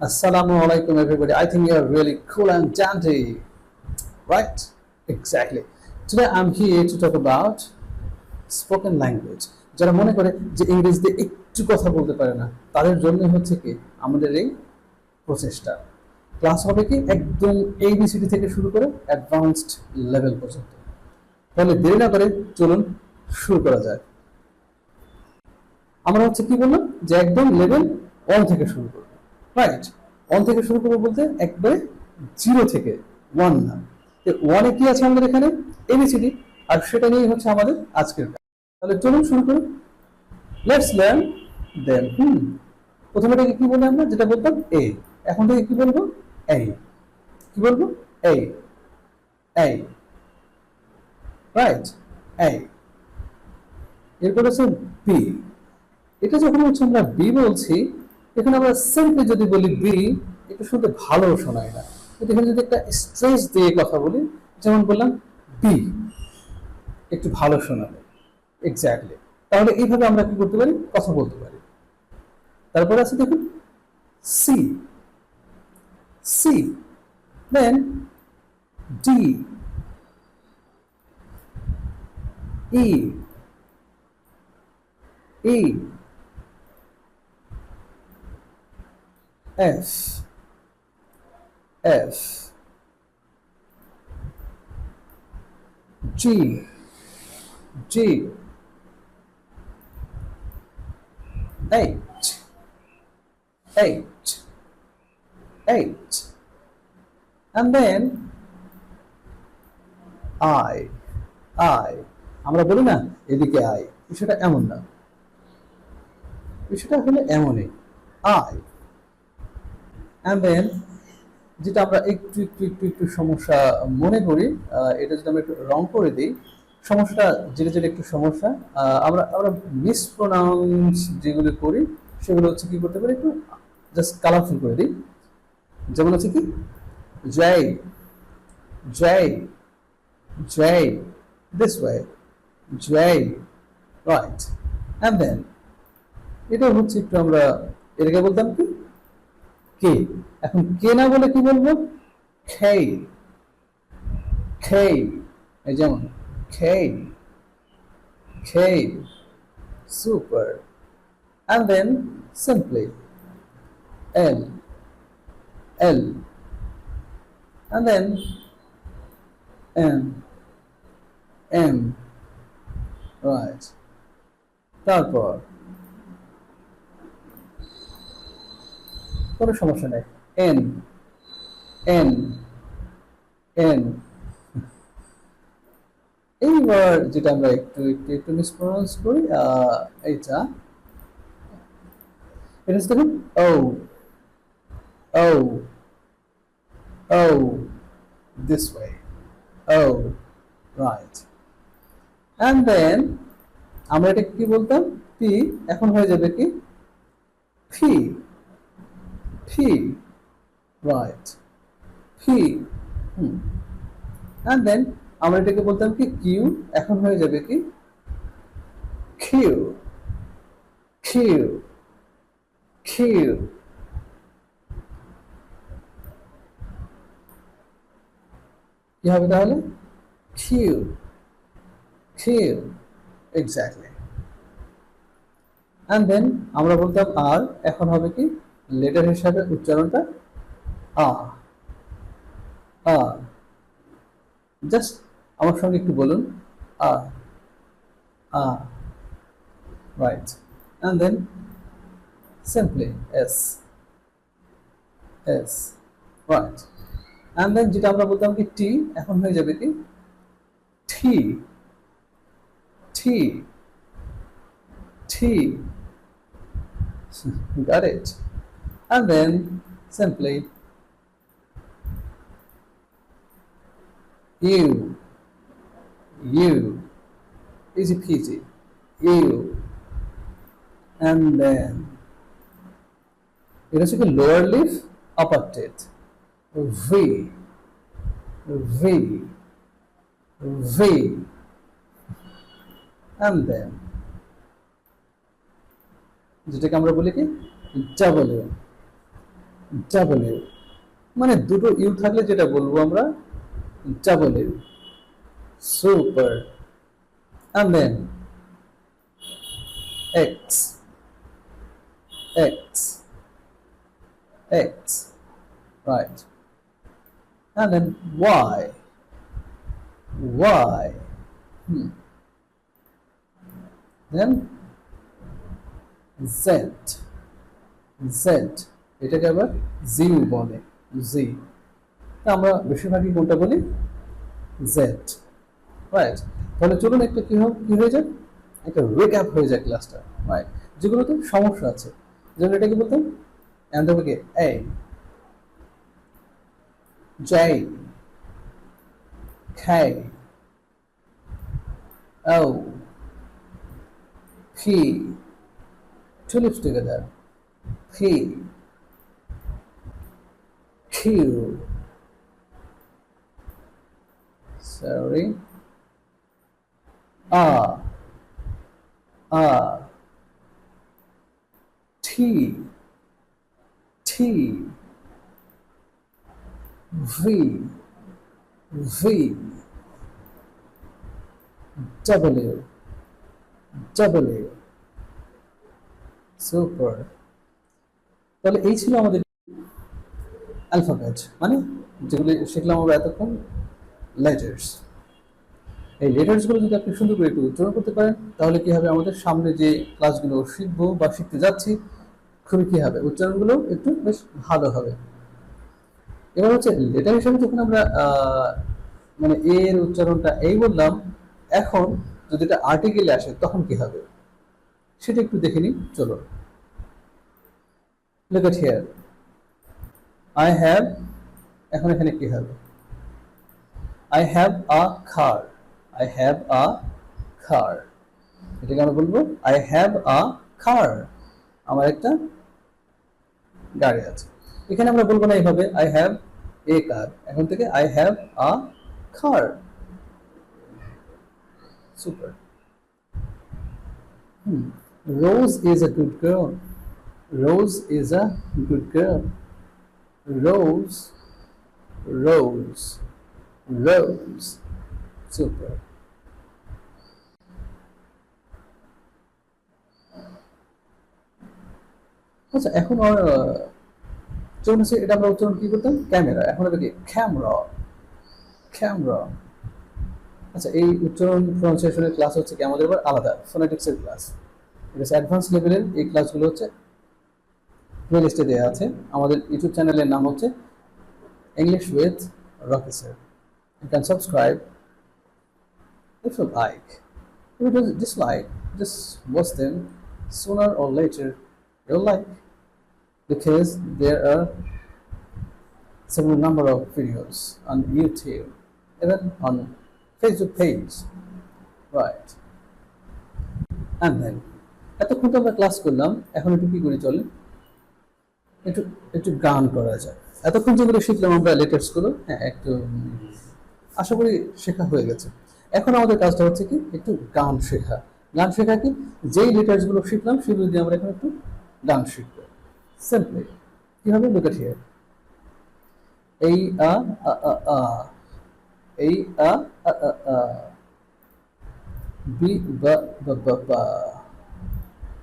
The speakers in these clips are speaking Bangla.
Assalamu alaikum, everybody. I think you are really cool and dandy. Right? Exactly. Today I'm here to talk about spoken language. যারা মনে করে যে ইংরেজিতে একটু কথা বলতে পারে না তাদের জন্য হচ্ছে কি আমাদের এই প্রচেষ্টা ক্লাস হবে কি একদম এবিসিডি থেকে শুরু করে অ্যাডভান্সড লেভেল পর্যন্ত তাহলে দেরি না করে চলুন শুরু করা যায় আমরা হচ্ছে কি বললাম যে একদম লেভেল ওয়ান থেকে শুরু করব রাইট ওয়ান থেকে শুরু করব বলতে একবারে জিরো থেকে ওয়ান না ওয়ানে কি আছে আমাদের এখানে? এবিসিডি আর সেটা নিয়েই হচ্ছে আমাদের আজকের তাহলে চলুন শুরু করি। লেটস লার্ন দেন হুম প্রথমে থেকে কি বললাম আমরা? যেটা বলতাম এ এখন থেকে কি বলব? এই কি বলব? এই এই রাইট এই এরপর হচ্ছে বি এটা যখন হচ্ছে আমরা বি বলছি এখানে আমরা সিম্পলি যদি বলি বি এটা শুনতে ভালো শোনায় না। কিন্তু এখানে যদি একটা স্ট্রেস দিয়ে কথা বলি, যেমন বললাম বি একটু ভালো শোনাবে। এক্স্যাক্টলি তাহলে এইভাবে আমরা কি করতে পারি? কথা বলতে পারি। তারপরে আছে দেখুন C C then D E E F. S G. G. H. H. H. And then I. I. আমরা বলি না, এদিকে আই বিষয়টা এমন না। বিষয়টা হলো এমনই। আই অ্যান্ড দেন যেটা আমরা একটু একটু একটু একটু সমস্যা মনে করি এটা যদি আমরা একটু রং করে দিই, সমস্যাটা যেটা যেটা একটু সমস্যা আমরা আমরা মিসপ্রোনাউন্স যেগুলো করি, সেগুলো হচ্ছে কি করতে পারি একটু জাস্ট কালারফুল করে দিই। যেমন হচ্ছে কি, joy joy joy this way joy right and then এটা হচ্ছে একটু আমরা, এটাকে বলতাম কি? কে? এখন কে না বলে কি বলব? খেই। খেই। এই যেমন, খেই। খেই। Super. And then simply, L L and then M M right. তারপর কোনো সমস্যা নেই। এন এন এন এইবার যেটা আমরা একটু একটু একটু মিসপ্রনাউন্স করি এইটা। এটা দেখুন O O O this way O right and then আমরা এটা কি বলতাম? পি এখন হয়ে যাবে কি? ফি P. Right. P. Hmm. And then আমরা এটাকে বলতাম কি? কিউ এখন হয়ে যাবে কি? কিউ কিউ কিউ কি হবে তাহলে? Q Q exactly and then আমরা বলতাম আর এখন হবে কি? লেটার হিসাবে উচ্চারণটা আ আ। জাস্ট আমার সঙ্গে একটু বলুন। আ আ। Right and then simply S S right and then যেটা আমরা বলতাম কি টি এখন হয়ে যাবে কি? টি টি টি got and then simply you you easy peasy you and then এটা হচ্ছে কি lower lip upper teeth V V V and then যেটাকে আমরা বলি কি ডাবল ডাবল ইউ মানে দুটো ইউ থাকলে যেটা বলব আমরা double U super then X X X right And then why? Why? Hmm. এটাকে আবার জি বলে জি তা আমরা বেশিরভাগই কোনটা বলি? জেড রাইট তাহলে চলুন একটা কি কি হয়ে যায় একটা রেক হয়ে যায় ক্লাসটা রাইট যেগুলোতে সমস্যা আছে। যেমন এটা কি বলতাম অ্যান্ড্রোকে এ J খাই O, P, two lips together P Q sorry. R R T T, V V, W W. Super তাহলে এই ছিল আমাদের অ্যালফাবেট মানে যেগুলি শিখলাম আমরা এতক্ষণ লেটার্স এই লেটার্সগুলো যদি আপনি সুন্দর করে একটু উচ্চারণ করতে পারেন, তাহলে কি হবে? আমাদের সামনে যে ক্লাসগুলো শিখব বা শিখতে যাচ্ছি, খুবই কী হবে? উচ্চারণগুলো একটু বেশ ভালো হবে। এবার হচ্ছে লেটার হিসাবে যখন আমরা মানে এর উচ্চারণটা এই বললাম, এখন যদি এটা আর্টিকেলে আসে, তখন কি হবে? সেটা একটু দেখে নিই চলো look here. I have, এখন এখানে কি হবে? I have a car. I have a car. এটাকে আমরা বলব, I have a car. আমার একটা গাড়ি আছে। এখানে আমরা বলব না এইভাবে আই হ্যাভ এ কার এখন থেকে I have a car super Rose is a good girl Rose is a good girl Rose Rose Rose super আচ্ছা এখন আর যখন হচ্ছে এটা আমরা উচ্চারণ কি করতাম? ক্যামেরা। এখন হবে কি? ক্যামেরা। ক্যামেরা। আচ্ছা এই উচ্চারণ প্রনাউন্সিয়েশনের ক্লাস হচ্ছে কি আমাদের এবার আলাদা ফোনেটিক্সের ক্লাস এটা অ্যাডভান্স লেভেলের এই ক্লাসগুলো হচ্ছে প্লেলিস্টে দেওয়া আছে আমাদের ইউটিউব চ্যানেলের নাম হচ্ছে English with Rocky sir you can subscribe if you like. If you dislike, just watch them sooner or later. You'll like because there are several number of videos on YouTube, even on Facebook page. Right. And then এতক্ষণ তো আমরা ক্লাস করলাম এখন একটু কি করি চলে একটু একটু গান করা যায়। এতক্ষণ যেগুলো শিখলাম আমরা লেটার্সগুলো হ্যাঁ একটু, আশা করি শেখা হয়ে গেছে। এখন আমাদের কাজটা হচ্ছে কি, একটু গান শেখা। গান শেখা কি, যেই লেটার্সগুলো শিখলাম, সেগুলো দিয়ে আমরা এখন একটু গান শিখব। সিম্পলি কীভাবে লুক এট হিয়ার এই, আ আ এই, আ আ বা বা বা বা।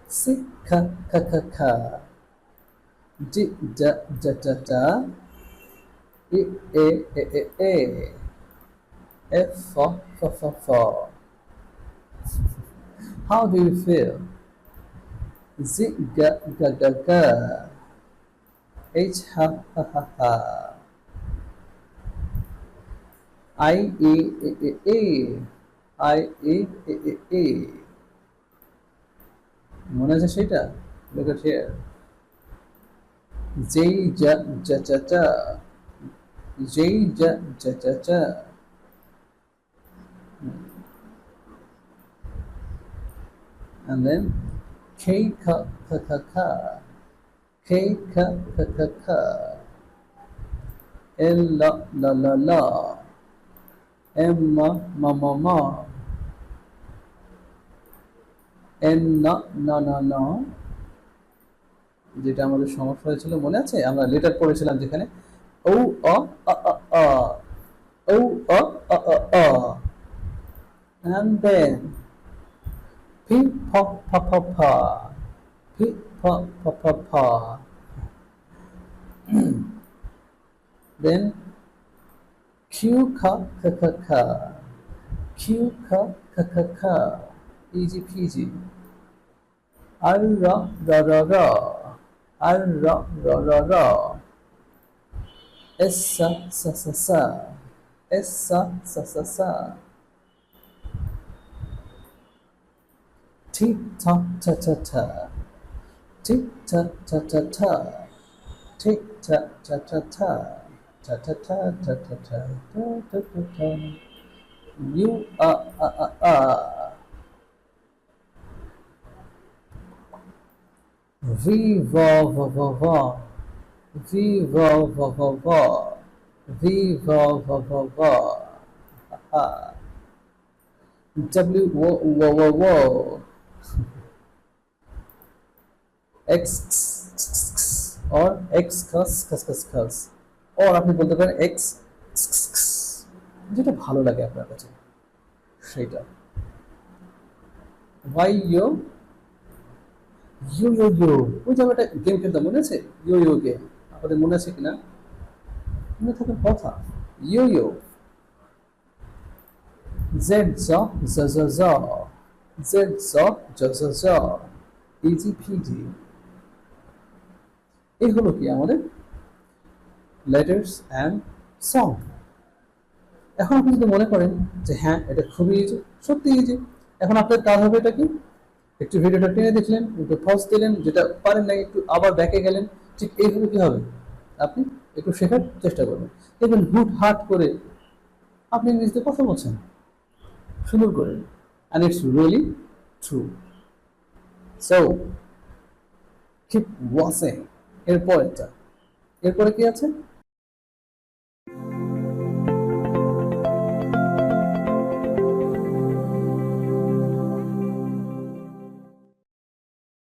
সি, খা খা খা খা। জি যা যা যা যা ই এ এ. How do you feel? Z ga ga ga ga. H ha ha ha ha. I E E E E. I E E E E. মনে আছে সেটা look at here যেই যা যা যা যা যেই যা যা যা যা and then K ka ka ka ka K ka ka ka ka L la la la la M ma ma ma ma N na na na na যেটা আমাদের সমস্যা হয়েছিল, মনে আছে? আমরা লেটার পড়েছিলাম যেখানে দেন ফি, ফ ফ ফ ফ, ফি, ফ ফ ফ ফ দেন কিউ খ আর r ra ra ra ra s sa sa sa sa. S sa sa sa sa. Tick tock ta ta ta. Tick tock ta ta ta. Tick tock ta ta ta. Ta ta ta ta ta ta. Ta ta ta ta. You are a a a Viva vovó, vo. viva vovó, Vivo Vivo Vivo Vivo W wo wo wo wo X or X khas khas khas khas or আপনি বলতে পারেন X যেটা ভালো লাগে আপনার কাছে সেটা Why you U U U ওই গেম খেলতাম, মনে আছে? ইউ ইউ গেম আপনাদের মনে আছে কিনা? মনে থাকার কথা। ইউ ইউ জেড জ জ জ জ জেড জ জ জ জ ইজি পিজি এই হলো কি আমাদের? লেটার্স অ্যান্ড সং এখন আপনি যদি মনে করেন যে হ্যাঁ এটা খুবই ইজি সত্যি ইজি এখন আপনার কাজ হবে এটা কি? একটু ভিডিওটা টেনে দেখলেন, একটু পজ দিলেন, যেটা পারেন না একটু আবার ব্যাকে গেলেন, ঠিক এইভাবে কি হবে? আপনি একটু শেখার চেষ্টা করবেন। দেখবেন হুট হাট করে আপনি ইংরেজিতে কথা বলছেন। সুন্দর করে। And it's really true so keep watching এরপর এটা এরপরে কি আছে?